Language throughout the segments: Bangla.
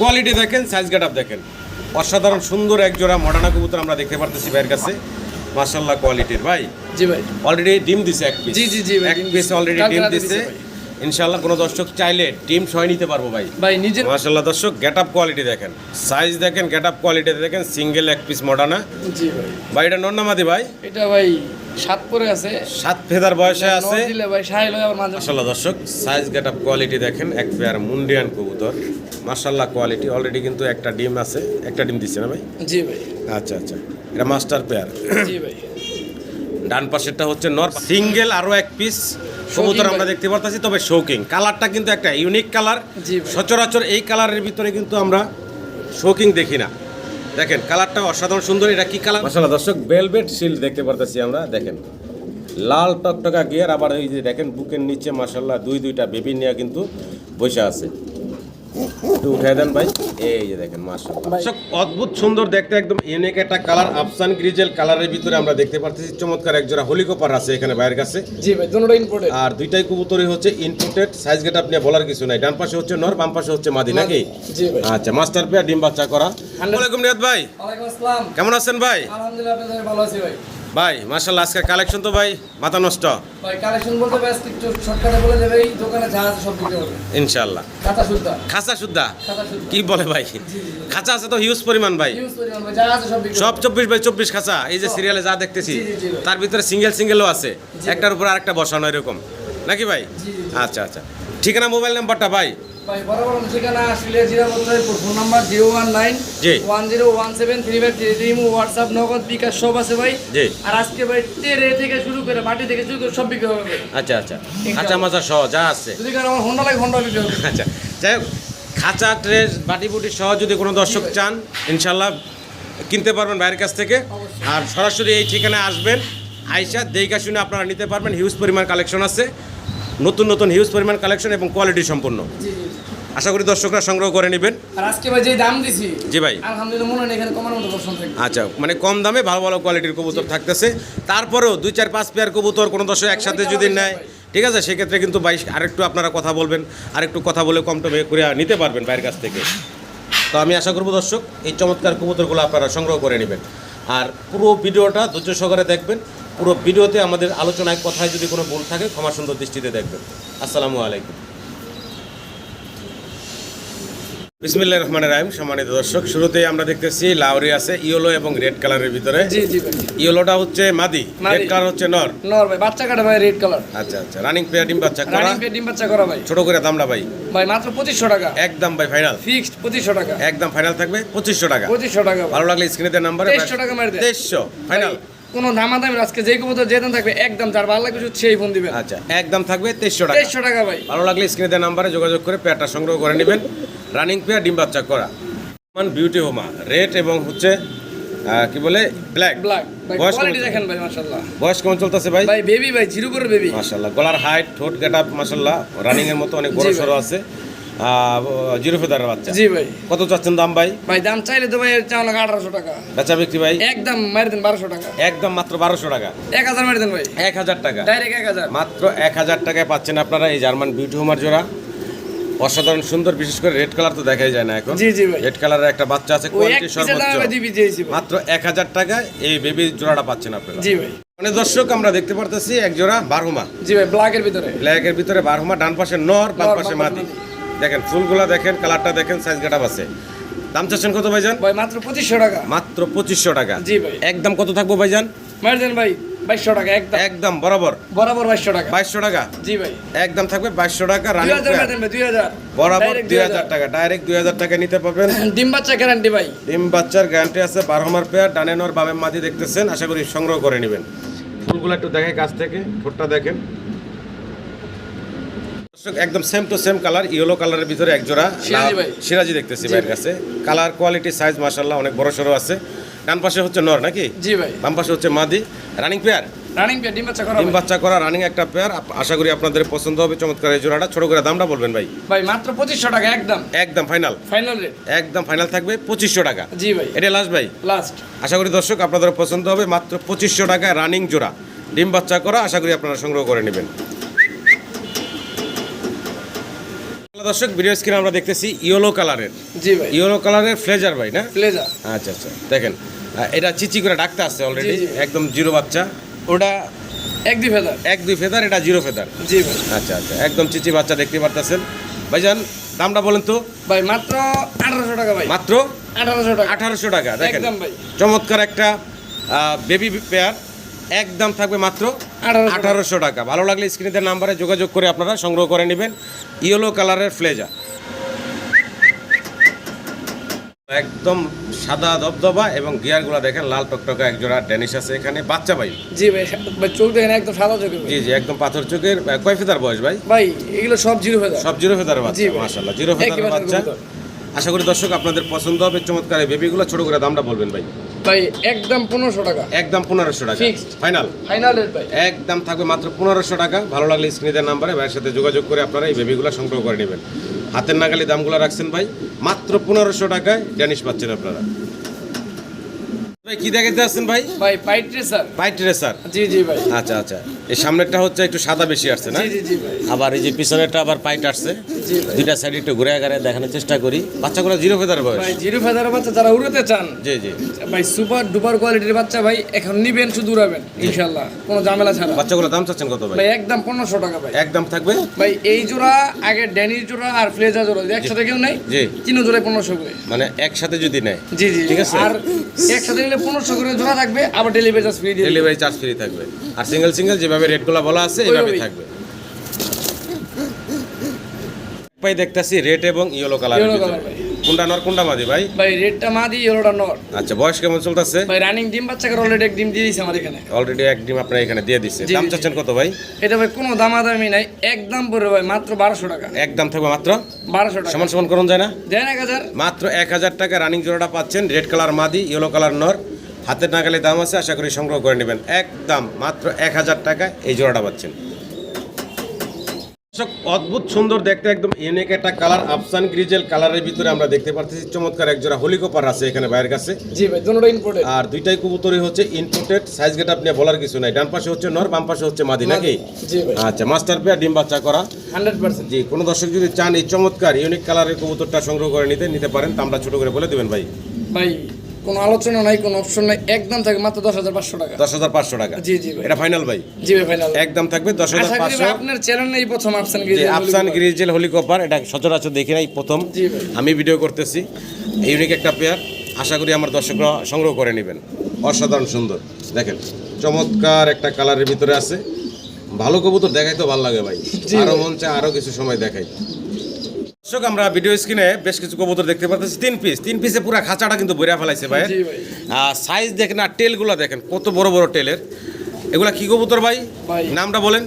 কোয়ালিটি দেখেন সাইজ গেট দেখেন। অসাধারণ সুন্দর এক জোড়া মডার্না কবুতর আমরা দেখতে পারতেছি ভাইয়ের কাছে। মাশাল্লাহ কোয়ালিটির ভাই। জি ভাই। অলরেডি ডিম দিছে এক পিস জি, জি, জি ভাই, এক পিস অলরেডি ডিম দিছে। ইনশাল্লাহ কোনো দর্শক চাইলে ডিম সহ নিতে পারব ভাই। ভাই নিজের মাশাল্লাহ দর্শক গেট আপ কোয়ালিটি দেখেন। সাইজ দেখেন গেট আপ কোয়ালিটি দেখেন সিঙ্গেল এক পিস মডার্না জি ভাই। ভাই এটা নন্নামাদি ভাই? এটা ভাই সাত পরে আছে। সাত ফেদার বয়সে আছে। মাশাল্লাহ দর্শক সাইজ গেট আপ কোয়ালিটি দেখেন এক পেয়ার মুন্ডিয়ান কবুতর। মাশাল্লাহ কোয়ালিটি অলরেডি কিন্তু একটা ডিম আছে একটা ডিম দিচ্ছে না ভাই? জি ভাই। আচ্ছা আচ্ছা। এটা মাস্টার পেয়ার জি ভাই। ডান পাশেরটা হচ্ছে নর সিঙ্গেল আরও এক পিস কবুতর আমরা দেখতে পারতেছি তবে শৌকিং কালারটা কিন্তু একটা ইউনিক কালার সচরাচর এই কালারের ভিতরে কিন্তু আমরা শৌকিং দেখি না। দেখেন কালারটা অসাধারণ সুন্দর। এটা কি কালার মাসাল্লাহ দর্শক বেলভেট শিল্ড দেখতে পারতেছি আমরা। দেখেন লাল টকটকা গিয়ার আবার এই যে দেখেন বুকের নিচে মাসাল্লাহ দুই দুইটা বেবি নিয়ে কিন্তু বসে আছে। একটু উঠাই দেন ভাই। এই যে দেখেন মাশাআল্লাহ। অদ্ভুত সুন্দর দেখতে একদম ইউনিক একটা কালার আফসান গ্রিজেল কালারের ভিতরে আমরা দেখতে পারতেছি। চমৎকার এক জোড়া হোলিকপার আছে এখানে বাইরের কাছে। জি ভাই দুটোটা ইম্পোর্টেড আর দুইটাই কবুতরই হচ্ছে ইনপুটেড সাইজ গেট আপনি বলার কিছু নাই। ডান পাশে হচ্ছে নর বাম পাশে হচ্ছে মাদি নাকি? জি ভাই। আচ্ছা মাস্টার পেয়ার ডিম বাচ্চা করা। ওয়ালাইকুম নিয়াদ ভাই। আসসালাম। কেমন আছেন ভাই? আলহামদুলিল্লাহ আপনাদের ভালো আছি ভাই। ভাই মাশাল্লাহ আজকের কালেকশন তো ভাই মাথা নষ্ট। ভাই কালেকশন বলতে ব্যাস একটু শর্টকাটে বলে দেবে এই দোকানে যা আছে সব বিক্রি হবে। ইনশাল্লাহ খাতা সুদ্ধা খাতা সুদ্ধা কি বলে ভাই? খাঁচা আছে তো হিউজ পরিমাণ ভাই। ইউজ পরিমাণ ভাই যা আছে সব চব্বিশ বাই চব্বিশ খাঁচা এই যে সিরিয়ালে যা দেখতেছি ভাই। তার ভিতরে সিঙ্গেল সিঙ্গেলও আছে। একটার উপর আরেকটা বসানো এরকম। নাকি ভাই। আচ্ছা আচ্ছা। ঠিকানা মোবাইল নাম্বারটা ভাই? ভাই বরাবর ঠিকানা জিরা phone number zero one nine. One zero one seven three five three three WhatsApp Nagad bKash সব আছে ভাই। আর আজকে ভাই থেকে শুরু করে মাটি থেকে শুরু করে সব বিক্রি হবে। আচ্ছা আচ্ছা। সহ যা আছে। যদি আমার হোন্ডা লাগে হোন্ডা বিক্রি হবে। আচ্ছা যাই হোক খাঁচা ট্রেস বাটি বুটি সহ যদি কোনো দর্শক চান ইনশাল্লাহ কিনতে পারবেন বাইরের কাছ থেকে। আর সরাসরি এই ঠিকানায় আসবেন। আইসা দেখা শুনে আপনারা নিতে পারবেন। হিউজ পরিমাণ কালেকশন আছে। নতুন নতুন হিউজ পরিমাণ কালেকশন এবং কোয়ালিটি সম্পূর্ণ আশা করি দর্শকরা সংগ্রহ করে নেবেন। আর আজকে ভাই যে দাম দিছি জি ভাই। আলহামদুলিল্লাহ মনে হয় এখানে কমার মতো প্রশ্ন থাকবে। আচ্ছা মানে কম দামে ভালো ভালো কোয়ালিটির কবুতর থাকতেছে। তারপরেও দুই চার পাঁচ পেয়ার কবুতর কোনো দর্শক একসাথে যদি নেয় ঠিক আছে? সেক্ষেত্রে কিন্তু বাইশ আরেকটু আপনারা কথা বলবেন আরেকটু কথা বলে কম টমে করে নিতে পারবেন বাইরের কাছ থেকে। তো আমি আশা করব দর্শক এই চমৎকার কবুতরগুলো আপনারা সংগ্রহ করে নেবেন। আর পুরো ভিডিওটা ধৈর্য সহকারে দেখবেন। পুরো ভিডিওতে আমাদের আলোচনায় কথায় যদি কোনো ভুল থাকে ক্ষমা সুন্দর দৃষ্টিতে দেখবেন। আসসালামু আলাইকুম। বিসমিল্লাহ রহমান রাহিম সম্মানিত দর্শক শুরুতেই আমরা দেখতেছি লাউরি আছে ইয়েলো এবং রেড কালারের ভিতরে। জি জি ইয়েলোটা হচ্ছে মাদি। রেড কালার হচ্ছে নর। নর ভাই বাচ্চা কাটা ভাই রেড কালার। আচ্ছা আচ্ছা রানিং পেয়ার ডিম বাচ্চা করা। রানিং পে ডিম বাচ্চা করা ভাই। ছোট করে দামটা ভাই। ভাই মাত্র পঁচিশশো টাকা। একদম ভাই ফাইনাল ফিক্সড পঁচিশশো টাকা। একদম ফাইনাল থাকবে পঁচিশশো টাকা। পঁচিশশো টাকা ভালো লাগলে স্ক্রিনে দেওয়ার নাম্বারে 2300 টাকা মারি দেন। তেইশশো ফাইনাল কোনো দামা দামি আজকে যে কবুতর যে দাম থাকবে একদম যার ভালো লাগবে সেই ফোন দিবেন। আচ্ছা একদম থাকবে তেইশশো টাকা। তেইশশো টাকা ভাই। ভালো লাগলে স্ক্রিনে দেওয়ার নাম্বারে যোগাযোগ করে পেয়ারটা সংগ্রহ করে নেবেন। রানিং পেয়ার ডিম বাচ্চা করা। বিউটি হোমা রেড এবং হচ্ছে কি বলে ব্ল্যাক ব্ল্যাক বয়স কোয়ালিটি? দেখেন ভাই মাশাআল্লাহ। বয়স কেমন চলতেছে ভাই? ভাই বেবি ভাই জিরো করে বেবি গলার হাইট ঠোঁট রানিং এর মতো অনেক বড়। সড়ো আছে। জিরো ফেদারের বাচ্চা। জি ভাই। কত চাচ্ছেন দাম ভাই? ভাই দাম চাইলে তো ভাই চাওয়া লাগে আঠারোশো টাকা। বেচা বিক্রি ভাই? একদম মারি দেন বারোশো টাকা। একদম মাত্র বারোশো টাকা। এক হাজার মারি দেন ভাই। এক হাজার টাকা। ডাইরেক্ট এক হাজার। মাত্র এক হাজার টাকায় পাচ্ছেন আপনারা এই জার্মান বিউটি হোমার জোড়া। অসাধারণ সুন্দর বিশেষ করে রেড কালার তো দেখাই যায় না এখন। জি জি ভাই। রেড কালারের একটা বাচ্চা আছে কোয়ালিটি সর্বোচ্চ। মাত্র এক হাজার টাকায় এই বেবি জোড়াটা পাচ্ছেন আপনারা। জি ভাই। মানে দর্শক আমরা দেখতে পারতেছি এক জোড়া বারহুমা। জি ভাই ব্ল্যাকের ভিতরে। ব্ল্যাকের ভিতরে বারহুমা ডান পাশে নর বাম পাশে বাম পাশে মাদি। দেখেন ফুলগুলা দেখেন কালারটা দেখেন সাইজ গাটাপ আছে। দাম চাচ্ছেন কত ভাইজান? ভাই মাত্র পঁচিশশো টাকা। মাত্র পঁচিশশো টাকা। জি ভাই। একদম কত থাকব ভাইজান? মারি দেন ভাই বাইশশো টাকা একদম একদম বরাবর। বরাবর বাইশশো টাকা। বাইশশো টাকা? জি ভাই। একদম থাকবে বাইশশো টাকা দুই রানিং হাজার দুই বরাবর দুই হাজার। টাকা ডাইরেক্ট দুই হাজার টাকা নিতে পারবেন। ডিম বাচ্চা গ্যারান্টি ভাই। ডিম বাচ্চার গ্যারান্টি আছে পেয়ার ডানে নর বামে মাদি দেখতেছেন আশা করি সংগ্রহ করে নেবেন। ফুলগুলো একটু দেখে কাছ থেকে ঠোঁটটা দেখেন। একদম same to same colour yellow কালারের ভিতরে এক জোড়া সিরাজি দেখতেছি ভাইয়ের কাছে। কালার কোয়ালিটি সাইজ মাশাল্লাহ অনেক বড় সড়ো আছে। ডান পাশে হচ্ছে নর নাকি? জি ভাই। বাম পাশে হচ্ছে মাদি। রানিং পেয়ার রানিং পে ডিম বাচ্চা করা ডিম বাচ্চা করা রানিং একটা পেয়ার আশা করি আপনাদের পছন্দ হবে। চমৎকার এই জোড়াটা। ছোট করে দামটা বলবেন ভাই। ভাই মাত্র পঁচিশশো টাকা একদম। একদম ফাইনাল ফাইনাল রেট একদম ফাইনাল থাকবে পঁচিশশো টাকা। জি ভাই। এটা লাস্ট ভাই। লাস্ট আশা করি দর্শক আপনাদের পছন্দ হবে। মাত্র পঁচিশশো টাকায় রানিং জোড়া। ডিম বাচ্চা করা আশা করি আপনারা সংগ্রহ করে নেবেন। দর্শক ভিডিও স্ক্রিনে আমরা দেখতেছি ইয়েলো কালারের জি ভাই। ইয়েলো কালারের ফ্লেজার ভাই না? ফ্লেজার আচ্ছা আচ্ছা দেখেন এটা চিচি করে ডাকতে আসছে অলরেডি। একদম জিরো বাচ্চা। ওটা এক দুই ফেদার। এক দুই ফেদার এটা জিরো ফেদার। জি ভাই। আচ্ছা আচ্ছা একদম চিচি বাচ্চা দেখতে পারতেছেন। ভাইজান দামটা বলেন তো? ভাই মাত্র আঠারোশো টাকা ভাই। মাত্র? আঠারোশো টাকা। আঠারোশো টাকা দেখেন। একদম ভাই। চমৎকার একটা বেবি পেয়ার একদম থাকবে মাত্র 1800 আঠারোশো টাকা। ভালো লাগলে স্ক্রিনের নাম্বারে যোগাযোগ করে আপনারা সংগ্রহ করে নেবেন। ইয়েলো কালারের ফ্লেজা একদম সাদা দবদবা এবং গিয়ারগুলো দেখেন লাল টকটকা এক জোড়া ড্যানিশ আছে এখানে। বাচ্চা ভাই। জি ভাই চোখ দেখেন একদম সাদা চোখের জি জি একদম পাথর চোখের। কয় ফেদার বয়স ভাই? ভাই এগুলো সব জিরো ফেদার। সব জিরো ফেদার বাচ্চা মাশাআল্লাহ জিরো ফেদার বাচ্চা। আশা করি দর্শক আপনাদের পছন্দ হবে। চমৎকার এই বেবিগুলো ছোট করে দামটা বলবেন ভাই। ভাই একদম পনেরোশো টাকা। একদম পনেরোশো টাকা. ফাইনাল ফাইনাল রেট ভাই। একদম থাকবে মাত্র পনেরোশো টাকা। ভালো লাগলে স্ক্রিনের নাম্বারে ভাইয়ের সাথে যোগাযোগ করে আপনারা এই বেবিগুলো সংগ্রহ করে নেবেন। হাতের নাগালি দামগুলো রাখছেন ভাই মাত্র পনেরোশো টাকায় জানিস পাচ্ছেন আপনারা। ভাই কি দেখাতে আসছেন ভাই? ভাই পাইট রেসার। Pint racer? জি জি ভাই। আচ্ছা আচ্ছা। এই সামনেরটা হচ্ছে একটু সাদা বেশি আসছে না? জি জি জি ভাই। আবার এই যে পিছনেরটা আবার পাইট আসছে। দুইটা সাইড একটু ঘুরে ঘুরে দেখানোর চেষ্টা করি। বাচ্চাগুলো জিরো ফেদার বয়স। ভাই জিরো ফেদার বাচ্চা যারা উড়াতে চান জি জি। ভাই সুপার ডুপার কোয়ালিটির বাচ্চা ভাই এখন নিবেন শুধু উড়াবেন ইনশাল্লাহ কোনো ঝামেলা ছাড়া। বাচ্চাগুলো দাম চাচ্ছেন কত ভাই? ভাই একদম পনেরোশো টাকা ভাই। একদম থাকবে? ভাই এই জোড়া আগে ড্যানির জোড়া আর ফ্লেজা জোড়া একসাথে কেউ নেই জি। তিন জোড়ায় পনেরোশো করে। মানে একসাথে যদি নেয়। জি জি ঠিক আছে। আর একসাথে নিলে পনেরোশো করে জোড়া থাকবে আবার delivery charge free delivery charge free থাকবে। আর সিঙ্গেল সিঙ্গেল যেভাবে রেটগুলো বলা আছে এইভাবে থাকবে। পাই দেখতাছি রেড এবং ইয়েলো কালার। কোনটা নর কোনটা মাদি ভাই? ভাই রেডটা মা দিই ওটা নর। আচ্ছা বয়স কেমন চলতেছে? ভাই রানিং ডিম বাচ্চাকে অলরেডি এক ডিম দিয়ে দিয়েছে আমার এখানে। অলরেডি এক ডিম আপনার এখানে দিয়ে দিচ্ছে দাম চাচ্ছেন কত ভাই? এটা ভাই কোনো দামাদামি নাই। একদম পড়বে ভাই মাত্র বারোশো টাকা। একদম থাকবে মাত্র? বারোশো টাকা। সমান সমান করুন যায় না? দেন এক হাজার। মাত্র এক হাজার টাকা রানিং জোড়াটা পাচ্ছেন রেড কালার মাদি ইয়েলো কালার নর। হাতের নাগালে দাম আছে আশা করি সংগ্রহ করে নেবেন। একদম মাত্র এক হাজার টাকা এই জোড়াটা পাচ্ছেন। দর্শক, অদ্ভুত সুন্দর দেখতে একদম ইউনিক একটা কালার আফসান গ্রিজেল কালারের ভিতরে আমরা দেখতে পারতেছি। চমৎকার এক জোড়া হোলিকপার আছে এখানে বাইরের কাছে। জি ভাই দুটোটা ইম্পোর্টেড আর দুইটাই কবুতরই হচ্ছে ইনপুটেড সাইজ গেট আপনি বলার কিছু নাই। ডান পাশে হচ্ছে নর বাম পাশে হচ্ছে মাদি নাকি? জি ভাই। আচ্ছা মাস্টার পেয়ার ডিম বাচ্চা করা। Hundred percent. জি কোনো দর্শক যদি চান এই চমৎকার ইউনিক কালারের কবুতরটা সংগ্রহ করে নিতে নিতে পারেন তা আমরা ছোট করে বলে দেবেন ভাই। ভাই কোনো আলোচনা নাই কোনো অপশন নাই। একদম থাকে মাত্র দশ হাজার পাঁচশো টাকা। দশ হাজার পাঁচশো টাকা? জি জি এটা ফাইনাল ভাই? জি ভাই ফাইনাল একদম থাকবে দশ হাজার পাঁচশো। আপনার চ্যানেল নেই প্রথম আফসান যে গিরি আফসান গ্রিজেল হলিকপার এটা সচরাচর দেখি নাই প্রথম। আমি ভিডিও করতেছি। ইউনিক একটা পেয়ার আশা করি আমার দর্শকরা সংগ্রহ করে নেবেন। অসাধারণ সুন্দর। দেখেন চমৎকার একটা কালারের ভিতরে আছে। ভালো কবুতর দেখাই তো ভালো লাগে ভাই। আরও মন চায় আরও কিছু সময় দেখাই। দর্শক আমরা ভিডিও স্ক্রিনে বেশ কিছু কবুতর দেখতে পাচ্ছি তিন পিস তিন পিসে পুরো খাঁচাটা কিন্তু বইরা ফেলাইছে ভাই। সাইজ দেখেন আর টেলগুলো দেখেন কত বড় বড় টেলের এগুলা কি কবুতর ভাই। নামটা বলেন।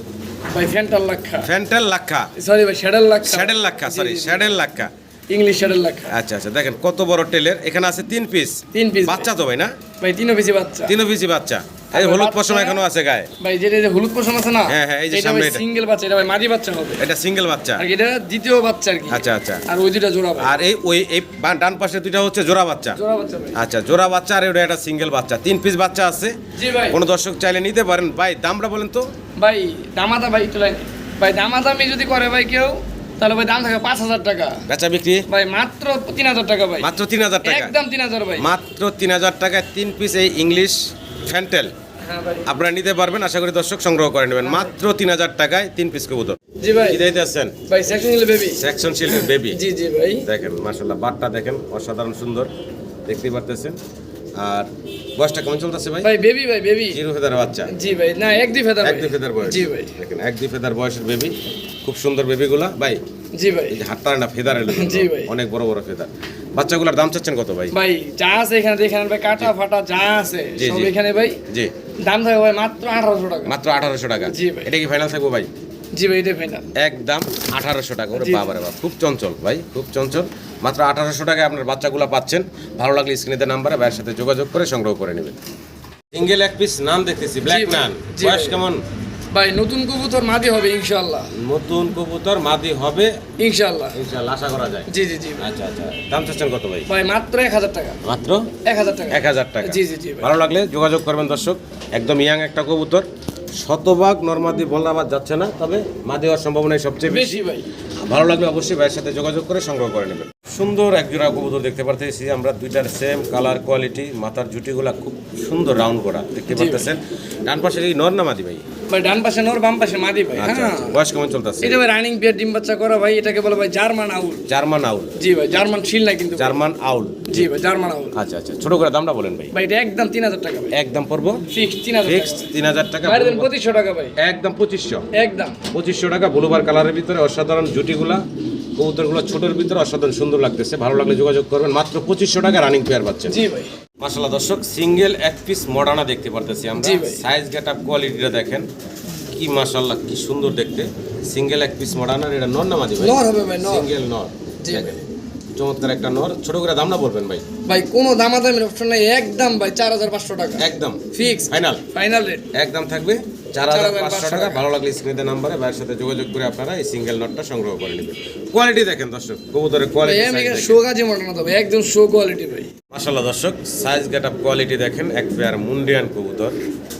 ভাই ফ্যান্টাল লাক্ষা ফ্যান্টেল লাক্ষা সরি ভাই শ্যাডেল লাক্ষা স্যাডেল লাক্ষা সরি লাক্ষা ইংলিশ শ্যাডেল লাক্ষা আচ্ছা আচ্ছা দেখেন কত বড় টেলের এখানে আছে তিন পিস তিন পিস বাচ্চা তো ভাই না? ভাই তিনও পিসি বাচ্চা। তিন পিসি বাচ্চা। এই হলুদ বাচ্চা- পশম এখনও আছে গায়ে। ভাই যেটা যে হলুদ পশম আছে না? হ্যাঁ, হ্যাঁ, এই যে সামনে এটা। সিঙ্গেল বাচ্চা এটা ভাই মাদি বাচ্চা হবে। এটা সিঙ্গেল বাচ্চা। আর এটা দ্বিতীয় বাচ্চা আর কি। আচ্ছা আচ্ছা। আর ওই দুইটা জোড়া আর এই ওই এই ডান পাশে দুইটা হচ্ছে জোড়া বাচ্চা। জোড়া বাচ্চা আচ্ছা জোড়া বাচ্চা আর ওটা একটা সিঙ্গেল বাচ্চা। তিন পিস বাচ্চা আছে। জি ভাই। কোনো দর্শক চাইলে নিতে পারেন। ভাই দামটা বলেন তো। ভাই দামাদা ভাই লাইন। ভাই দামাদামি যদি করে ভাই কেউ তাহলে ভাই দাম থাকে পাঁচ হাজার টাকা। বেচা বিক্রি? ভাই মাত্র তিন হাজার টাকা ভাই। মাত্র তিন হাজার টাকা। একদম তিন হাজার ভাই। মাত্র তিন হাজার টাকায় তিন পিস এই ইংলিশ ফ্যান্টেল। হ্যাঁ আপনারা নিতে পারবেন আশা করি দর্শক সংগ্রহ করে নেবেন। মাত্র তিন হাজার টাকায় তিন পিস কবুতর। জি ভাই। দিতে আছেন ভাই সেকশন নিলে বেবি সেকশন শিল্ডের বেবি জি জি ভাই। দেখেন মার্শাল্লাহ বাটটা দেখেন অসাধারণ সুন্দর। দেখতেই পারতেছেন। আর বয়সটা কেমন চলতেছে ভাই? ভাই বেবি ভাই বেবি জিরো ফেদার বাচ্চা। জি ভাই না এক দুই ফেদার এক দুই ফেদার বয়স। জি ভাই। দেখেন এক দুই ফেদার বয়সের বেবি খুব সুন্দর বেবিগুলা ভাই জি ভাই। হাতটা না ফেদার এলো। জি ভাই। অনেক বড় বড় ফেদার। বাচ্চাগুলোর দাম চাচ্ছেন কত ভাই? ভাই যা আছে এখানে দেখেন ভাই কাটা ফাটা যা আছে সব এখানে ভাই। জি। দাম থাকে ভাই মাত্র আঠারোশো টাকা। মাত্র আঠারোশো টাকা। জি ভাই। এটা কি ফাইনাল থাকব ভাই? জি ভাই এটা ফাইনাল একদম আঠারোশো টাকা ওরে জি। বাবারে বাবা খুব চঞ্চল ভাই খুব চঞ্চল। মাত্র আঠারোশো টাকায় আপনার বাচ্চাগুলো পাচ্ছেন। ভালো লাগলে স্ক্রিনেতে নাম্বারে ভাইয়ের সাথে যোগাযোগ করে সংগ্রহ করে নেবেন। সিঙ্গেল এক পিস নান দেখতেছি ব্ল্যাক নান বয়স কেমন? ভাই নতুন কবুতর মাদি হবে ইনশাআল্লাহ। নতুন কবুতর মাদি হবে ইনশাআল্লাহ। ইনশাআল্লাহ আশা করা যায়। জি জি জি আচ্ছা আচ্ছা দাম চাচ্ছেন কত ভাই? ভাই মাত্র এক হাজার টাকা। মাত্র? এক হাজার টাকা। এক হাজার টাকা। জি জি জি ভালো লাগলে যোগাযোগ করবেন দর্শক। একদম ইয়াং একটা কবুতর। শতভাগ নর্মাদি আবার যাচ্ছে না তবে মাদি হওয়ার সম্ভাবনাই সবচেয়ে বেশি। বেশি ভাই। ভালো লাগলে অবশ্যই ভাইয়ের সাথে যোগাযোগ করে সংগ্রহ করে নেবেন। সুন্দর এক জোড়া কবুতর দেখতে পারতেছি। আমরা দুইটার সেম কালার কোয়ালিটি মাথার জুটিগুলা খুব সুন্দর রাউন্ড করা দেখতে পারতেছেন। ডান পাশে এই নর না মাদি ভাই? ভাই ডান পাশে নর বাম পাশে মাদি ভাই আচ্ছা হ্যাঁ। আচ্ছা। বয়স কেমন চলতেছে? এটা ভাই রানিং বিয়ার ডিম বাচ্চা করা ভাই এটাকে বলে ভাই জার্মান আউল। জার্মান আউল। জি ভাই জার্মান শিল না কিন্তু। জার্মান আউল। জি ভাই জার্মান আউল। আচ্ছা আচ্ছা ছোট করে দামটা বলেন ভাই। ভাই এটা একদম তিন হাজার টাকা ভাই। একদম পড়ব? হাজার ফিক্সড তিন হাজার টাকা বাইরে দেন পঁচিশশো টাকা ভাই। একদম পঁচিশশো। একদম। পঁচিশশো টাকা ব্লুবার কালারের ভিতরে অসাধারণ জুটিগুলা। কবুতরগুলো ছোটোর ভিতরে অসাধারণ সুন্দর লাগতেছে। ভালো লাগলে যোগাযোগ করবেন। মাত্র পঁচিশশো টাকা রানিং পেয়ার পাচ্ছেন। জি ভাই। মাসাল্লাহ দর্শক সিঙ্গেল এক পিস মডার্না দেখতে পারতেছি আমরা। সাইজ গেট আপ কোয়ালিটিটা দেখেন। কি মাসাল্লাহ কি সুন্দর দেখতে। সিঙ্গেল এক পিস মডার্নার এটা নর না ভাই? নর হবে ভাই নর। সিঙ্গেল নর। দেখেন। চমৎকার একটা নর। ছোট করে দাম না বলবেন ভাই? ভাই কোনো দামাদামির অপশন নাই। একদম ভাই চার হাজার পাঁচশো টাকা। একদম। ফিক্স ফাইনাল ফাইনাল রেট একদম থাকবে। চার হাজার পাঁচশো টাকা। ভালো লাগলে স্ক্রিনে নাম্বারে। ভাইয়ের সাথে যোগাযোগ করে আপনারা এই সিঙ্গেল নটটা সংগ্রহ করে নেবেন। কোয়ালিটি দেখেন দর্শক। কবুতরের কোয়ালিটি শো কাজে মনে না একদম শো কোয়ালিটি ভাই। মাশাল্লাহ দর্শক সাইজ গেট আপ কোয়ালিটি দেখেন। এক পেয়ার মুন্ডিয়ান কবুতর।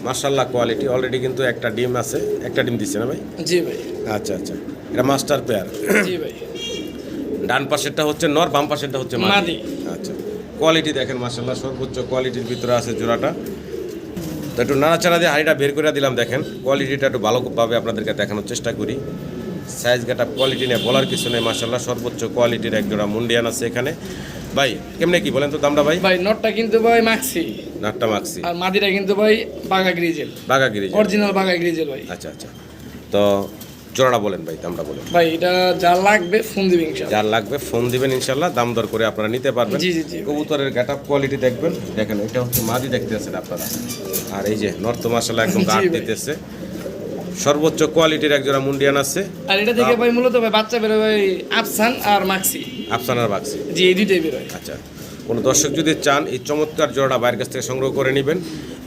মাশাল্লাহ কোয়ালিটি অলরেডি কিন্তু একটা ডিম আছে। একটা ডিম দিচ্ছে না ভাই? জি ভাই। আচ্ছা আচ্ছা। এটা মাস্টার পেয়ার জি ভাই। ডান পাশেরটা হচ্ছে নর বাম পাশেরটা হচ্ছে মাদি। আচ্ছা কোয়ালিটি দেখেন মাশাল্লাহ সর্বোচ্চ কোয়ালিটির ভিতরে আছে জোড়াটা। তো একটু নাড়াচাড়া দিয়ে হাড়িটা বের করে দিলাম দেখেন। কোয়ালিটিটা একটু ভালোভাবে আপনাদেরকে দেখানোর চেষ্টা করি। সাইজ গাটা কোয়ালিটি নিয়ে বলার কিছু নেই মাশাল্লাহ সর্বোচ্চ কোয়ালিটির এক জোড়া মুন্ডিয়ান আছে এখানে। ভাই কেমনে কি বলেন তো দামটা ভাই? ভাই নটটা কিন্তু ভাই মাক্সি নাটটা মাখছি আর মাদিটা কিন্তু ভাই বাগা গ্রিজেল বাগাগিরি অরিজিনাল বাগা গ্রিজেল ভাই। আচ্ছা আচ্ছা। তো জোড়াটা বলেন ভাই দামটা বলেন। ভাই এটা যা লাগবে ফোন দিবেন ইনশাআল্লাহ। যার লাগবে ফোন দিবেন ইনশাল্লাহ দাম দর করে আপনারা নিতে পারবেন। জি, জি, জি। কবুতরের গেট আপ কোয়ালিটি দেখবেন। দেখেন এটা হচ্ছে মাদি দেখতে আছেন আপনারা। আর এই যে নর্থ মাসালা একদম গাঢ় দিতেছে। সর্বোচ্চ কোয়ালিটির এক জোড়া মুন্ডিয়ান আছে। আর এটা থেকে ভাই মূলত ভাই বাচ্চা বেরোয় ভাই আফসান আর মাক্সি। আফসানার বাক্সি জি এই দুইটাই বেরোয় আচ্ছা কোনো দর্শক যদি চান এই চমৎকার জোড়াটা বাইরের কাছ থেকে সংগ্রহ করে নেবেন।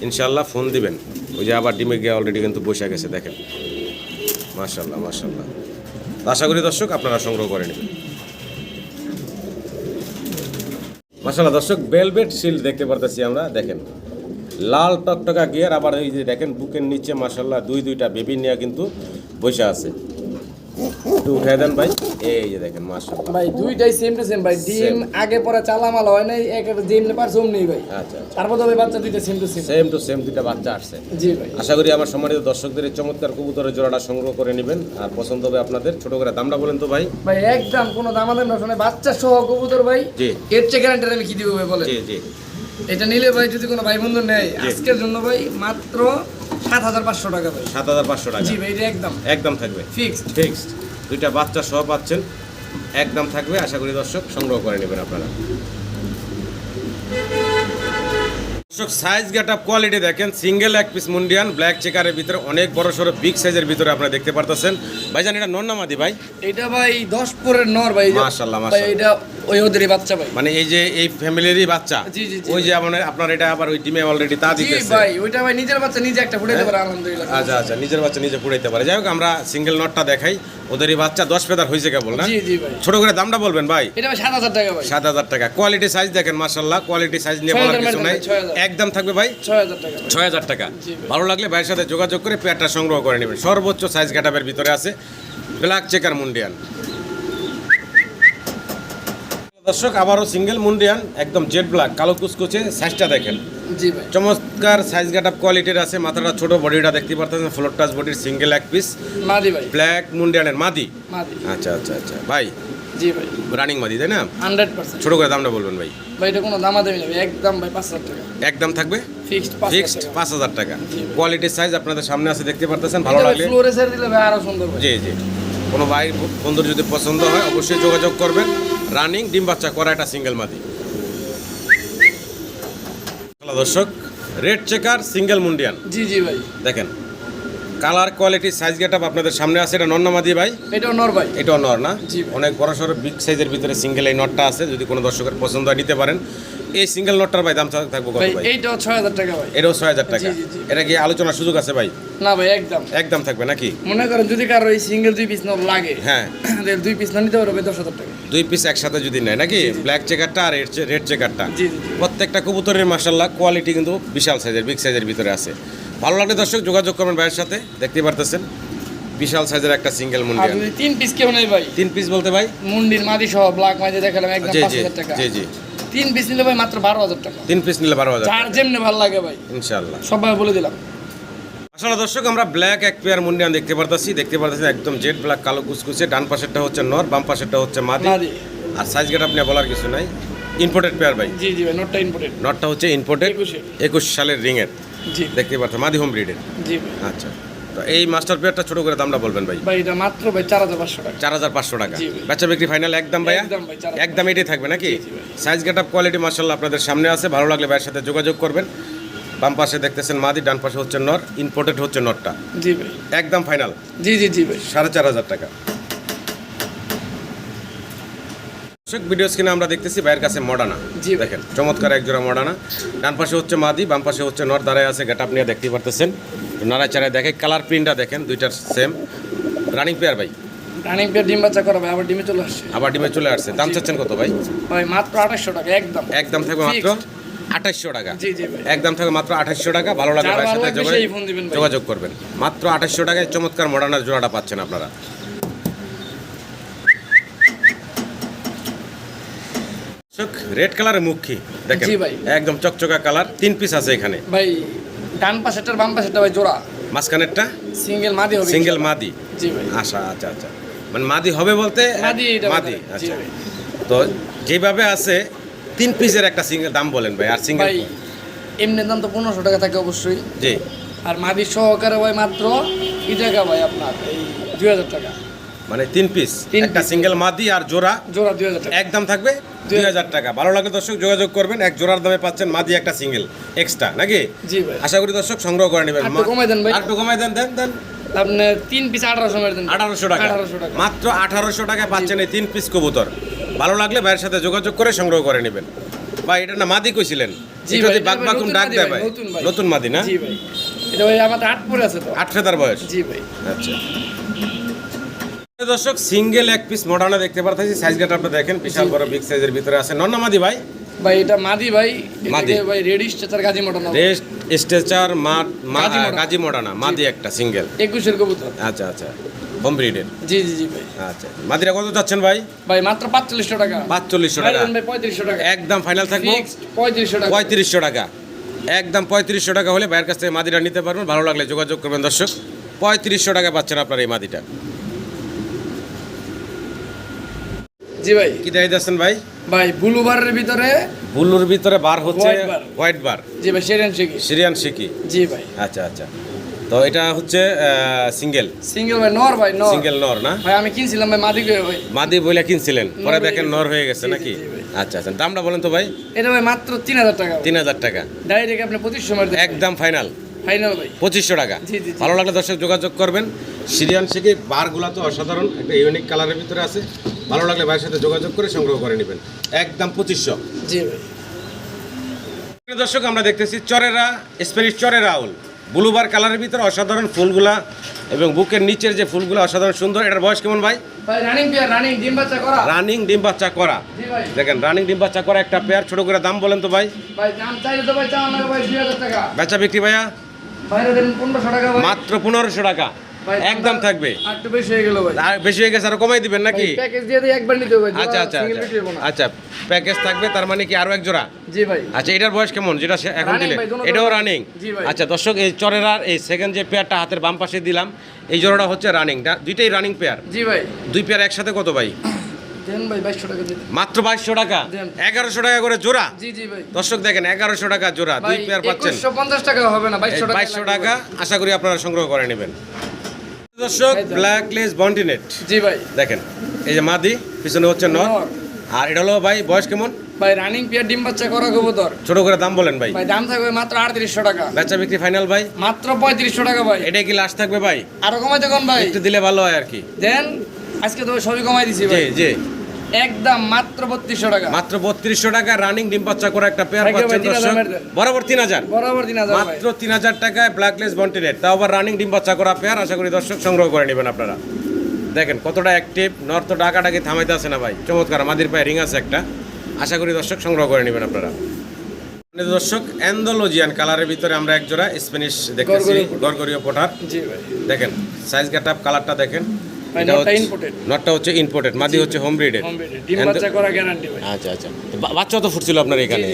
ইনশাল্লাহ ফোন দিবেন। ওই যে আবার ডিমে গিয়ে অলরেডি কিন্তু বসে গেছে দেখেন। মাশাল্লাহ মাশাল্লাহ আশা করি দর্শক আপনারা সংগ্রহ করে নেবেন। মাশাল্লাহ দর্শক বেলবেট শিল্ড দেখতে পারতেছি আমরা, দেখেন। লাল টকটকা গিয়ার আবার এই যে দেখেন, বুকের নিচে মাশাল্লাহ দুই দুইটা বেবি নেওয়া কিন্তু বসে আছে। একটু উঠে দেন ভাই। এই যে দেখেন মাশাল্লাহ ভাই দুইটাই সেম টু সেম ভাই। ডিম আগে পরে চালামাল হয় নাই এক একটা ডিম নেই ভাই। আচ্ছা আচ্ছা। তারপর বাচ্চা দুইটা same to same same to same দুইটা বাচ্চা আসছে। জি ভাই। আশা করি আমার সম্মানিত দর্শকদের এই চমৎকার কবুতরের জোড়াটা সংগ্রহ করে নেবেন। আর পছন্দ হবে আপনাদের ছোট করে দামটা বলেন তো ভাই। ভাই একদম কোনো দামাদাম না শোনে বাচ্চা সহ কবুতর ভাই। জি। এর চেয়ে গ্যারান্টি আমি কি দিব ভাই বলে জি জি। এটা নিলে ভাই যদি কোনো ভাই বন্ধু নেয় আজকের জন্য ভাই মাত্র সাত হাজার পাঁচশো টাকা ভাই। সাত হাজার পাঁচশো টাকা। জি ভাই এটা একদম। একদম থাকবে। ফিক্সড। ফিক্সড। দুইটা বাচ্চা সহ পাচ্ছেন। একদম থাকবে আশা করি দর্শক সংগ্রহ করে নেবেন আপনারা। দর্শক সাইজ গেট আপ কোয়ালিটি দেখেন সিঙ্গেল এক পিস মুন্ডিয়ান ব্ল্যাক চেকারের ভিতরে অনেক বড় সড়ো বিগ সাইজের ভিতরে আপনারা দেখতে পারতেছেন। ভাইজান এটা নন্নামাদি ভাই? এটা ভাই দশ পরের নর ভাই। এটা- মাশাআল্লাহ, এটা ওই ওদেরই বাচ্চা ভাই। মানে এই যে এই ফ্যামিলিরই বাচ্চা জি, জি, জি। ওই যে আপনার আপনার এটা আবার ওই ডিমে অলরেডি তা জি ভাই ওইটা ভাই নিজের বাচ্চা নিজে একটা ফুটাইতে পারে আলহামদুলিল্লাহ। আচ্ছা আচ্ছা নিজের বাচ্চা নিজে পুড়াইতে পারে। যাই হোক আমরা সিঙ্গেল নটটা দেখাই। ওদেরই বাচ্চা দশ ফেদার হয়েছে কেবল না? জি জি ভাই। ছোট করে দামটা বলবেন ভাই? এটা ভাই সাত হাজার টাকা ভাই। সাত হাজার টাকা। কোয়ালিটি সাইজ দেখেন মার্শাল্লাহ কোয়ালিটি সাইজ নিয়ে বলার কিছু নাই। ছয় হাজার। একদম থাকবে ভাই? ছয় হাজার টাকা ভাই। ছয় হাজার টাকা। ভালো লাগলে ভাইয়ের সাথে যোগাযোগ করে পেয়ারটা সংগ্রহ করে নেবেন। সর্বোচ্চ সাইজ গ্যাটাপের ভিতরে আছে। ব্ল্যাক চেকার মুন্ডিয়ান। দর্শক আবারও সিঙ্গেল মুন্ডিয়ান একদম জেড ব্ল্যাক কালো কুচকুচে সাইজটা দেখেন। জি চমৎকার সাইজ গেটআপ কোয়ালিটির আছে মাথাটা ছোট বডিটা দেখতে পারতেছেন ফ্লোর টাচ বডির সিঙ্গেল এক পিস মাদি ভাই। ব্ল্যাক মুন্ডিয়ানের মাদি। আচ্ছা আচ্ছা আচ্ছা ভাই। জি ভাই। রানিং মাদি তাই না? হান্ড্রেড পার্সেন্ট ছোট করে দামটা বলবেন ভাই। এটা কোনো একদম ভাই পাঁচ হাজার টাকা। একদম থাকবে? ফিক্সড ফিক্সড পাঁচ হাজার টাকা। কোয়ালিটির সাইজ আপনাদের সামনে আছে দেখতে পারতেছেন ভালো লাগলে। ফ্লোরে ছেড়ে দিলে ভাই আরও সুন্দর জি জি। কোনো ভাই বন্ধুর যদি পছন্দ হয় অবশ্যই যোগাযোগ করবেন। রানিং ডিম বাচ্চা করা একটা সিঙ্গেল মাদি। দর্শক রেড চেকার সিঙ্গেল মুন্ডিয়ান। জি জি ভাই। দেখেন কালার কোয়ালিটি সাইজ গেটআপ আপনাদের সামনে আছে এটা নন্নামাদি ভাই? এটা নর ভাই। এটা নর না? জি অনেক বড় সড়ো বিগ সাইজের ভিতরে সিঙ্গেল এই নটটা আছে যদি কোনো দর্শকের পছন্দ হয় নিতে পারেন। এই সিঙ্গেল নটটার ভাই দাম থাক- থাকব কত ভাই এইটাও ছয় হাজার টাকা ভাই। এটাও ছয় হাজার টাকা। এটা কি আলোচনার সুযোগ আছে ভাই? না ভাই একদম। একদম থাকবে নাকি? মনে করেন যদি কারও এই সিঙ্গেল দুই পিস নর লাগে হ্যাঁ। তাহলে দুই পিস নর নিতে পারবে দশ হাজার টাকা। দুই পিস একসাথে যদি নেয় নাকি? ব্ল্যাক চেকারটা আর রেড চেকারটা। প্রত্যেকটা কবুতরের মাসাল্লাহ কোয়ালিটি কিন্তু বিশাল সাইজের বিগ সাইজের ভিতরে আছে। ভালো লাগলে দর্শক যোগাযোগ করবেন ভাইয়ের সাথে দেখতে পারতেছেন। বিশাল সাইজের একটা সিঙ্গেল যদি তিন পিস কেউ নেই ভাই। তিন পিস বলতে ভাই? মুন্ডির মাদি সহ ব্ল্যাক মাদি দেখালাম একদম জি পাঁচ জি হাজার টাকা। জি জি। তিন পিস নিলে ভাই মাত্র বারো হাজার টাকা। তিন পিস নিলে বারো হাজার যার যেমনি ভালো লাগে ভাই। ইনশাল্লাহ সবাই বলে দিলাম। আসলে দর্শক আমরা ব্ল্যাক এক পেয়ার মুন্ডিয়ান দেখতে পারতেছি দেখতে পারতেছি একদম জেড ব্ল্যাক কালো কুচকুচে ডান পাশেরটা হচ্ছে নর বাম পাশেরটা হচ্ছে মাদি আর সাইজ গেট আপনি বলার কিছু নাই। ইম্পোর্টেড পেয়ার ভাই। জি জি নোটটা ইম্পোর্টেন্ট নটটা হচ্ছে ইম্পোর্টেড একুশ। সালের রিংয়ের জি। দেখতে পারতেন মাদি হোম ব্রিডের জি আচ্ছা। তো এই মাস্টার পেয়ারটা ছোট করে দামটা বলবেন ভাই। ভাই এটা মাত্র ভাই চার হাজার পাঁচশো টাকা। চার হাজার পাঁচশো টাকা। বাচ্চা বিক্রি ফাইনাল একদম ভাইয়া? একদম ভাই, একদম এটাই থাকবে নাকি? সাইজ গেট আপ কোয়ালিটি মার্শাল্লাহ আপনাদের সামনে আছে। ভালো লাগলে ভাইয়ের সাথে যোগাযোগ করবেন। বাম পাশে দেখতেছেন মাদি ডান পাশে হচ্ছে নর ইম্পোর্টেড হচ্ছে নরটা। জি ভাই। একদম ফাইনাল জি জি জি ভাই। সাড়ে চার হাজার টাকা। দর্শক ভিডিও স্ক্রিনে আমরা দেখতেছি ভাইয়ের কাছে মডানা। জি দেখেন চমৎকার এক জোড়া মডানা। ডান পাশে হচ্ছে মাদি বাম পাশে হচ্ছে নর দাঁড়ায় আছে গেট আপনি দেখতেই পারতেছেন। নাড়ায় চাড়ায় দেখে কালার প্রিন্টটা দেখেন দুইটার সেম রানিং পেয়ার ভাই? রানিং পেয়ার ডিম বাচ্চা করা ভাই আবার ডিমে চলে আসছে। আবার ডিমে চলে আসছে। দাম চাচ্ছেন কত ভাই? ভাই মাত্র আঠাশশো টাকা একদম। একদম থাকবে মাত্র। আঠাশশো টাকা। একদম থাকবে মাত্র আঠাশশো টাকা ভালো লাগবে যার ভাইয়ের সাথে। যোগাযোগ করবেন। মাত্র আঠাশশো টাকায় চমৎকার মডার্নার জোড়াটা পাচ্ছেন আপনারা। রেড কালারের মুখী দেখেন। একদম চকচকা কালার তিন পিস আছে এখানে। ভাই ডান পাশেরটার বাম পাশেরটা ভাই জোড়া। মাঝখানেরটা? সিঙ্গেল মাদি হবে সিঙ্গেল মাদি? জি ভাই। আচ্ছা আচ্ছা আচ্ছা। মানে মাদি হবে বলতে মাদি মাদি আচ্ছা। তো যেভাবে আছে তিন পিসের একটা সিঙ্গেল দাম বলেন ভাই আর সিঙ্গেল ভাই এমনি দাম তো পনেরোশো টাকা থাকে অবশ্যই। জি। আর মাদি সহকারে ভাই মাত্র কি টাকা ভাই আপনার এই দুই হাজার টাকা। মানে তিন পিস একটা সিঙ্গেল মাদি আর জোড়া জোড়া দুই হাজার টাকা। একদম থাকবে দুই হাজার টাকা। ভালো লাগে দর্শক যোগাযোগ করবেন এক জোড়ার দামে পাচ্ছেন মাদি একটা সিঙ্গেল এক্সট্রা নাকি? জি ভাই। আশা করি দর্শক সংগ্রহ করে নেবেন। কমাই দেন ভাই। আর একটু কমাই দেন দেন দেন। আপনার তিন পিস আঠারোশো মেরে দেন। আঠারোশো টাকা। আঠারোশো টাকা। মাত্র আঠারোশো টাকায় পাচ্ছেন এই তিন পিস কবুতর। ভালো লাগলে ভাইয়ের সাথে যোগাযোগ করে সংগ্রহ করে নেবেন। ভাই এটা না মাদি কইছিলেন? যদি বাকুম নতুন ডাক দেয় ভাই, নতুন মাদি। না? জি ভাই। এটা ভাই আমার আট পরে আছে তো। আট ফেদার বয়স? জি ভাই। আচ্ছা। দর্শক সিঙ্গেল এক পিস মডার্না দেখতে পারতেছি। সাইজ গেট আপনি দেখেন বিশাল বড় বিগ সাইজের ভিতরে আছে। নন্না মাদি ভাই? ভাই এটা মাদি ভাই মাদি। ভাই রেডি স্ট্রেচার গাজি মটন রেস্ট স্ট্রেচার গাজী। গাজী মাদি একটা সিঙ্গেল। একুশের কবুতর। আচ্ছা আচ্ছা হোম জি জি জি ভাই। আচ্ছা মাদিরা কত চাচ্ছেন ভাই? ভাই মাত্র পাঁচচল্লিশশো টাকা। পাঁচচল্লিশশো টাকা। ভাই পঁয়ত্রিশশো টাকা। একদম ফাইনাল থাকব। পঁয়ত্রিশশো টাকা। পঁয়ত্রিশশো টাকা। একদম পঁয়ত্রিশশো টাকা হলে ভাইয়ের কাছ থেকে মাদিটা নিতে পারবেন। ভালো লাগলে যোগাযোগ করবেন দর্শক। পঁয়ত্রিশশো টাকা পাচ্ছেন আপনার এই মাদিটা। জি ভাই। কি দেখাই যাচ্ছেন ভাই? ভাই ব্লু বারের ভিতরে বুল্লুর ভিতরে বার হচ্ছে হোয়াইট বার। জি ভাই সেরেন শিখি সিরিয়ান সিকি জি ভাই। আচ্ছা আচ্ছা। তো এটা হচ্ছে সিঙ্গেল সিঙ্গেল ভাই নর ভাই নর। সিঙ্গেল নর না? ভাই আমি কিনছিলাম ভাই মাদি ভাই। মাদি বইলা কিনছিলেন পরে দেখেন নর হয়ে গেছে নাকি? আচ্ছা আচ্ছা। দামটা বলেন তো ভাই। এটা ভাই মাত্র তিন হাজার টাকা। তিন হাজার টাকা। ডাইরেক্ট আপনি পঁচিশশো একদম ফাইনাল ফাইনাল ভাই পঁচিশশো টাকা। ভালো লাগলে দর্শক যোগাযোগ করবেন। সিরিয়ান শিখে বারগুলো তো অসাধারণ একটা ইউনিক কালারের ভিতরে আছে। ভালো লাগলে ভাইয়ের সাথে যোগাযোগ করে সংগ্রহ করে নেবেন। একদম পঁচিশশো। জি ভাই। দর্শক আমরা দেখতেছি চরেরা স্প্যানিশ চরেরা আউল ব্লুবার কালারের ভিতরে অসাধারণ ফুলগুলা এবং বুকের নিচের যে ফুলগুলো অসাধারণ সুন্দর। এটার বয়স কেমন ভাই? রানিং রানিং ডিম বাচ্চা করা। রানিং ডিম বাচ্চা করা। জি ভাই। দেখেন রানিং ডিম বাচ্চা করা একটা পেয়ার ছোট করে দাম বলেন তো ভাই। বেচা বিক্রি ভাইয়া? বাইরে দেন পনেরোশো টাকা মাত্র পনেরোশো টাকা। একদম থাকবে। একটু বেশি হয়ে গেল ভাই। আর বেশি হয়ে গেছে আরও কমাই দিবেন নাকি? প্যাকেজ দিয়ে দিই একবার নিতে হবে আচ্ছা আচ্ছা আচ্ছা। না। আচ্ছা প্যাকেজ থাকবে তার মানে কি আরও এক জোড়া? জি ভাই। আচ্ছা এটার বয়স কেমন? যেটা এখন দিলে। এটাও রানিং আচ্ছা দর্শক এই চরের আর এই সেকেন্ড যে পেয়ারটা হাতের বাম পাশে দিলাম এই জোড়াটা হচ্ছে রানিং দুইটাই রানিং পেয়ার জি ভাই। দুই পেয়ার একসাথে কত ভাই? দেন ভাই বাইশশো টাকা দিন। মাত্র বাইশশো টাকা? দেন। এগারোশো টাকা করে জোড়া? জি জি ভাই। দর্শক দেখেন এগারোশো টাকা জোড়া দুই পেয়ার পাচ্ছেন। একুশশো পঞ্চাশ টাকা হবে না বাইশশো টাকা বাইশশো লাগবে। টাকা আশা করি আপনারা সংগ্রহ করে নেবেন। দর্শক ব্ল্যাক লেস বন্টিনেট জি ভাই। দেখেন এই যে মাদি পিছনে হচ্ছে নর। নর। আর এটা হলো ভাই বয়স কেমন? ভাই রানিং পেয়ার ডিম বাচ্চা করা কবুতর। ছোট করে দাম বলেন ভাই। ভাই দাম থাকবে মাত্র আটত্রিশশো টাকা। বেচা বিক্রি ফাইনাল ভাই? মাত্র পঁয়ত্রিশশো টাকা ভাই। এটাই কি লাস্ট থাকবে ভাই? আরও কমাইতে কোন ভাই? একটু দিলে ভালো হয় আর কি। দেন আজকে তো সবই কমাই দিছি জি ভাই। জি। একদম মাত্র বত্রিশশো টাকা। মাত্র বত্রিশশো টাকা রানিং ডিম বাচ্চা করে একটা পেয়ার পাচ্ছেন দর্শক। বরাবর তিন হাজার। বরাবর দিন হাজার ভাই। মাত্র তিন হাজার টাকায় ব্ল্যাকলেস বন্টিনেট তাও আবার রানিং ডিম বাচ্চা করা পেয়ার আশা করি দর্শক সংগ্রহ করে নেবেন আপনারা। দেখেন কতটা অ্যাক্টিভ নর্থ ডাকাটাকে থামাইতে আসে না ভাই। চমৎকার আমাদের পায়ে রিং আছে একটা। আশা করি দর্শক সংগ্রহ করে নেবেন আপনারা। মানে দর্শক অ্যান্ডোলজিয়ান কালারের ভিতরে আমরা এক জোড়া স্প্যানিশ দেখতেছি গরগরীয় পোটার। দেখেন সাইজ গেটআপ কালারটা দেখেন। নটটা হচ্ছে- imported। নটটা হচ্ছে ইম্পোর্টেড মাদি হচ্ছে হোম ব্রিডের আচ্ছা আচ্ছা। তো বাচ্চা তো ফুটছিল আপনার এখানে।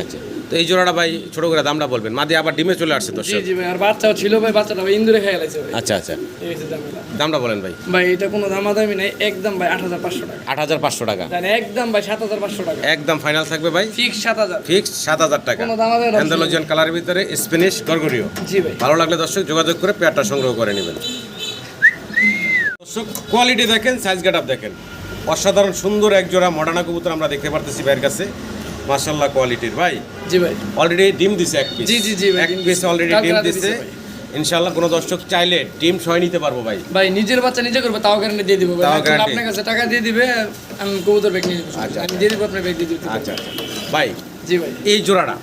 আচ্ছা। তো এই জোড়াটা ভাই ছোট করে দামটা বলবেন। মাদি আবার ডিমে চলে আসছে জি দর্শক। জি ভাই আর বাচ্চাও ছিল ভাই বাচ্চাটা ভাই ইন্দুরে খেয়ে গেছে ভাই। আচ্ছা আচ্ছা। দামটা বলেন ভাই। ভাই এটা কোনো দামাদামি নাই একদম ভাই আট হাজার পাঁচশো টাকা। আট হাজার পাঁচশো টাকা। জানেন একদম ভাই সাত হাজার পাঁচশো টাকা। একদম ফাইনাল থাকবে ভাই? ফিক্স সাত হাজার। ফিক্স সাত হাজার টাকা। কোনো দামাদামি option অ্যান্ডোলজিয়ান কালারের ভিতরে স্প্যানিশ গরগরীয় জি ভাই। ভালো লাগলে দর্শক যোগাযোগ করে পেয়ারটা সংগ্রহ করে নেবেন। কোয়ালিটি দেখেন সাইজ গেট আপ দেখেন। অসাধারণ সুন্দর এক জোড়া মডার্না কবুতর আমরা দেখতে পারতেছি ভাইয়ের কাছে। মাশাল্লাহ কোয়ালিটির ভাই। জি ভাই। অলরেডি ডিম দিছে এক পিস জি, জি, জি এক পিস অলরেডি ডিম দিছে। ইনশাআল্লাহ কোনো দর্শক চাইলে ডিম সহ নিতে পারব ভাই। ভাই নিজের বাচ্চা নিজে করবে তাও গ্যারান্টি দিয়ে দিব ভাই। guarantee। আপনার কাছে টাকা দিয়ে দিবে আমি কবুতর ব্যাগ নিয়ে দিব আচ্ছা, আমি দিয়ে দিব আপনার ব্যাগ দিয়ে দিব আচ্ছা আচ্ছা। ভাই জি ভাই। এই জোড়াটা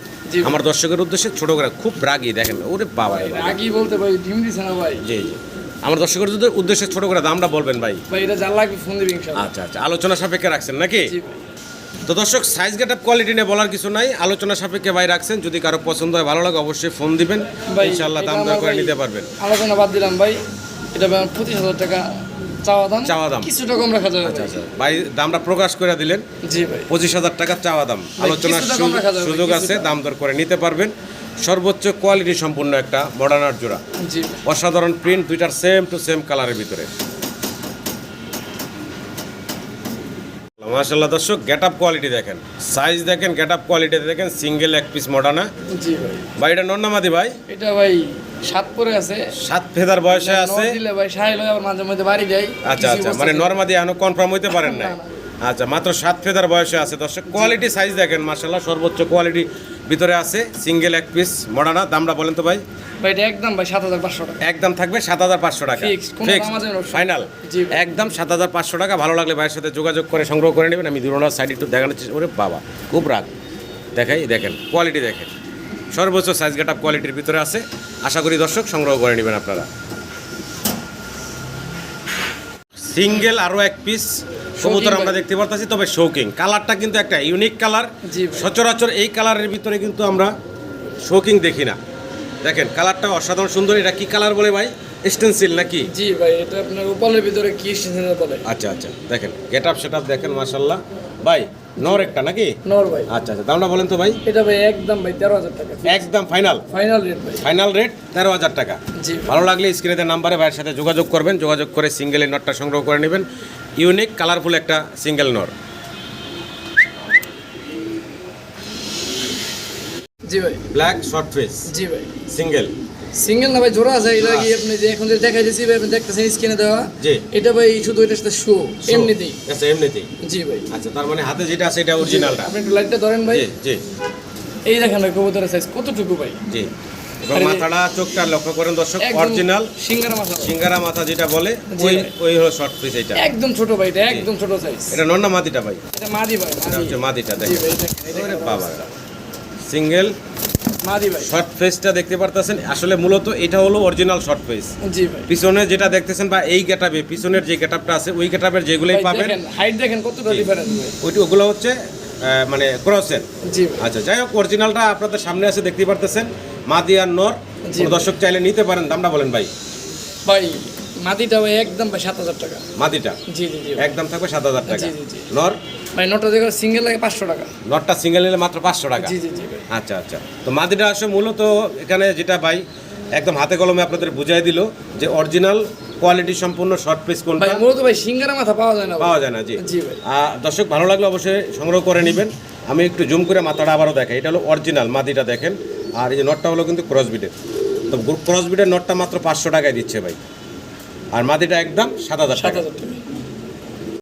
আমার দর্শকের উদ্দেশ্যে ছোট করে খুব রাগি দেখেন। ওরে বাবা রে বাবা। আগে বলতে ভাই ডিম দিছে না ভাই। জি জি। আমার দর্শকের উদ্দে- উদ্দেশ্যে ছোট করে দামটা বলবেন ভাই। ভাই এটা লাগবে ফোন দিবি ইনশাআল্লাহ আচ্ছা আচ্ছা আলোচনা সাপেক্ষে রাখছেন নাকি? তো দর্শক সাইজ গেট আপ কোয়ালিটি নিয়ে বলার কিছু নাই আলোচনা সাপেক্ষে ভাই রাখছেন। যদি কারও পছন্দ হয় ভালো লাগে অবশ্যই ফোন দিবেন। ইনশাআল্লাহ দাম দর করে নিতে পারবেন। আলোচনা বাদ দিলাম ভাই এটা পঁচিশ হাজার টাকা চাওয়া দাম। চাওয়া দাম। কিছুটা কম রাখা যাবে আচ্ছা আচ্ছা ভাই দামটা প্রকাশ করে দিলেন। জি ভাই। পঁচিশ হাজার টাকা চাওয়া দাম। আলোচনার সুযোগ আছে দাম দর করে নিতে পারবেন। সর্বোচ্চ কোয়ালিটি সম্পূর্ণ একটা মডার্নার জোড়া। অসাধারণ প্রিন্ট দুইটার সেম টু সেম কালারের ভিতরে। মাশাল্লাহ দর্শক গেট আপ কোয়ালিটি দেখেন। সাইজ দেখেন গেট আপ কোয়ালিটি দেখেন সিঙ্গেল এক পিস মডার্না জি ভাই। ভাই এটা নন্নামাদি ভাই? এটা ভাই সাত পরে আছে। সাত ফেদার বয়সে আছে। দিলে ভাই সাহেল হয়ে আবার মাঝে মধ্যে বাড়ি যায়। আচ্ছা আচ্ছা মানে নর্মাদি এখনও কনফার্ম হইতে পারেন না। আচ্ছা মাত্র সাত ফেদার বয়সে আছে। দর্শক কোয়ালিটি সাইজ দেখেন মাশাল্লাহ সর্বোচ্চ কোয়ালিটি ভিতরে আছে। সিঙ্গেল এক পিস মডার্না দামটা বলেন তো ভাই। একদম ভাই সাত হাজার পাঁচশো টাকা। একদম থাকবে সাত হাজার পাঁচশো টাকা। ফাইনাল একদম সাত হাজার পাঁচশো টাকা। ভালো লাগলে ভাইয়ের সাথে যোগাযোগ করে সংগ্রহ করে নেবেন। আমি দুরোনার সাইড একটু দেখানোর চেষ্টা করে। বাবা খুব রাগ। দেখাই দেখেন কোয়ালিটি দেখেন। সর্বোচ্চ সাইজ গেট আপ কোয়ালিটির ভিতরে আছে। আশা করি দর্শক সংগ্রহ করে নেবেন আপনারা। সিঙ্গেল আরও এক পিস কবুতর আমরা দেখতে পারতেছি তবে শৌকিং কালারটা কিন্তু একটা ইউনিক কালার সচরাচর এই কালারের ভিতরে কিন্তু আমরা শৌকিং দেখি না। দেখেন কালারটা অসাধারণ সুন্দর। এটা কি কালার বলে ভাই? স্টেন্সিল নাকি? জি ভাই এটা আপনার উপলের ভিতরে কি সিজনের বলে? আচ্ছা আচ্ছা। দেখেন গেট আপ সেট আপ দেখেন মাসাল্লাহ ভাই নর একটা নাকি? নর ভাই। আচ্ছা আচ্ছা। দামটা বলেন তো ভাই। এটা ভাই একদম ভাই তেরো হাজার টাকা। একদম ফাইনাল ফাইনাল রেট ভাই। ফাইনাল রেট তেরো হাজার টাকা। জি। ভালো লাগলে স্ক্রিনের নাম্বারে ভাইয়ের সাথে যোগাযোগ করবেন। যোগাযোগ করে সিঙ্গেলের নটটা সংগ্রহ করে নেবেন। ইউনিক কালারফুল একটা সিঙ্গেল নর। জি ভাই। ব্ল্যাক শর্ট ফেস জি ভাই। সিঙ্গেল। সিঙ্গেল না ভাই জোড়া আছে এটা কি আপনি যে এখন ভাই আপনি দেখতেছেন স্ক্রিনে দেওয়া? জি। এটা ভাই শুধু সাথে শো এমনিতেই। আচ্ছা এমনিতেই। জি ভাই। আচ্ছা তার মানে হাতে যেটা আছে এটা অরিজিনালটা আপনি একটু লাইটটা ধরেন ভাই। জি জি। এই দেখেন ভাই কবুতরের সাইজ কতটুকু ভাই? জি। এবং মাথাটা চোখটা লক্ষ্য করেন দর্শক অরিজিনাল সিঙ্গারা মাথা। সিঙ্গারা মাথা যেটা বলে ওই ওই হলো শর্ট পিস এটা একদম ছোট ভাই এটা একদম ছোট সাইজ এটা নন্না মাদিটা ভাই? এটা মাদি ভাই এটা হচ্ছে মাদিটা দেখেন। ওরে বাবা সিঙ্গেল মাদি ভাই। শর্ট ফেসটা দেখতে পারতেছেন। আসলে মূলত এটা হলো অরিজিনাল শর্ট ফেস জি ভাই। পিছনে যেটা দেখতেছেন বা এই গেটাপে পিছনের যে গেটাপটা আছে ওই গেটাপের যেগুলোই পাবেন। হাইট দেখেন কতটা ডিফারেন্স ওইটি ওগুলো হচ্ছে মানে ক্রসের জি আচ্ছা যাই হোক অরিজিনালটা আপনাদের সামনে আছে দেখতে পারতেছেন। মাদি আর নর দর্শক চাইলে নিতে পারেন দামটা বলেন ভাই। ভাই মাদিটা ভাই একদম ভাই সাত হাজার টাকা। মাদিটা? জি জি জি। একদম থাকবে সাত হাজার টাকা। নর? ভাই নটা দেখো সিঙ্গেল লাগে পাঁচশো টাকা। নটটা সিঙ্গেল নিলে মাত্র পাঁচশো টাকা। জি জি জি আচ্ছা আচ্ছা। তো মাদিটা আসলে মূলত এখানে যেটা ভাই একদম হাতে কলমে আপনাদের বুঝাই দিল যে অরিজিনাল কোয়ালিটি সম্পূর্ণ শর্ট পিস কোনটা? ভাই মূলত ভাই সিঙ্গারা মাথা পাওয়া যায় না পাওয়া যায় না জি। জি ভাই। দর্শক ভালো লাগলে অবশ্যই সংগ্রহ করে নেবেন। আমি একটু জুম করে মাথাটা আবারও দেখাই। এটা হলো অরিজিনাল মাদিটা দেখেন। আর এই যে নটটা হলো কিন্তু ক্রস বিটের তো ক্রস বিটের নটটা মাত্র পাঁচশো টাকায় দিচ্ছে ভাই। আর মাদিটা একদম সাত হাজার টাকা।